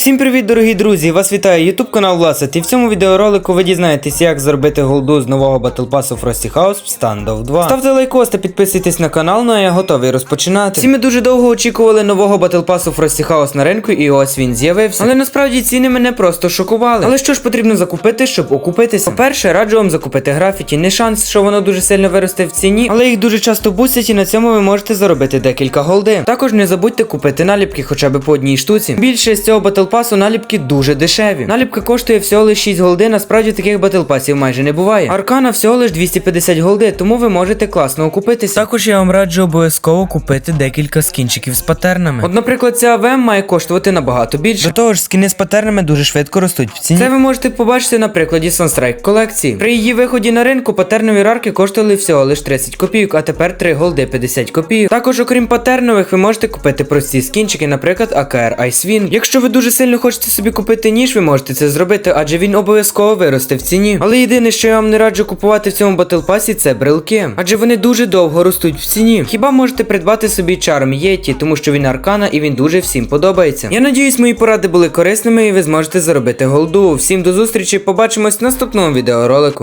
Всім привіт, дорогі друзі! Вас вітає YouTube канал Власет. І в цьому відеоролику ви дізнаєтесь, як зробити голду з нового Battle Pass у Frosty House в Standoff 2. Ставте лайкос та підписуйтесь на канал, ну а я готовий розпочинати. Всі ми дуже довго очікували нового Battle Pass у Frosty House на ринку, і ось він з'явився. Але насправді ціни мене просто шокували. Але що ж потрібно закупити, щоб окупитися? По-перше, раджу вам закупити графіті. Не шанс, що воно дуже сильно виросте в ціні, але їх дуже часто бусять, і на цьому ви можете заробити декілька голди. Також не забудьте купити наліпки хоча б по одній штуці. Більше з цього Battle Pass наліпки дуже дешеві. Наліпка коштує всього лише 6 голди, насправді таких Passів майже не буває. Аркана всього лише 250 голди, тому ви можете класно окупитися. Також я вам раджу обов'язково купити декілька скінчиків з патернами. От, наприклад, ця АВМ має коштувати набагато більше. До того ж, скіни з патернами дуже швидко ростуть в ціні. Це ви можете побачити на прикладі Sunstrike колекції. При її виході на ринку патернові рарки коштували всього лише 30 копійок, а тепер 3 голди 50 копійок. Також, окрім патернових, ви можете купити прості скінчики, наприклад, AKR Icewing. Якщо ви дуже сильно хочете собі купити ніж, ви можете це зробити, адже він обов'язково виросте в ціні. Але єдине, що я вам не раджу купувати в цьому батлпасі, це брелки, адже вони дуже довго ростуть в ціні. Хіба можете придбати собі чарм Єті, тому що він аркана і він дуже всім подобається. Я надіюсь, мої поради були корисними і ви зможете заробити голду. Всім до зустрічі, побачимось в наступному відеоролику.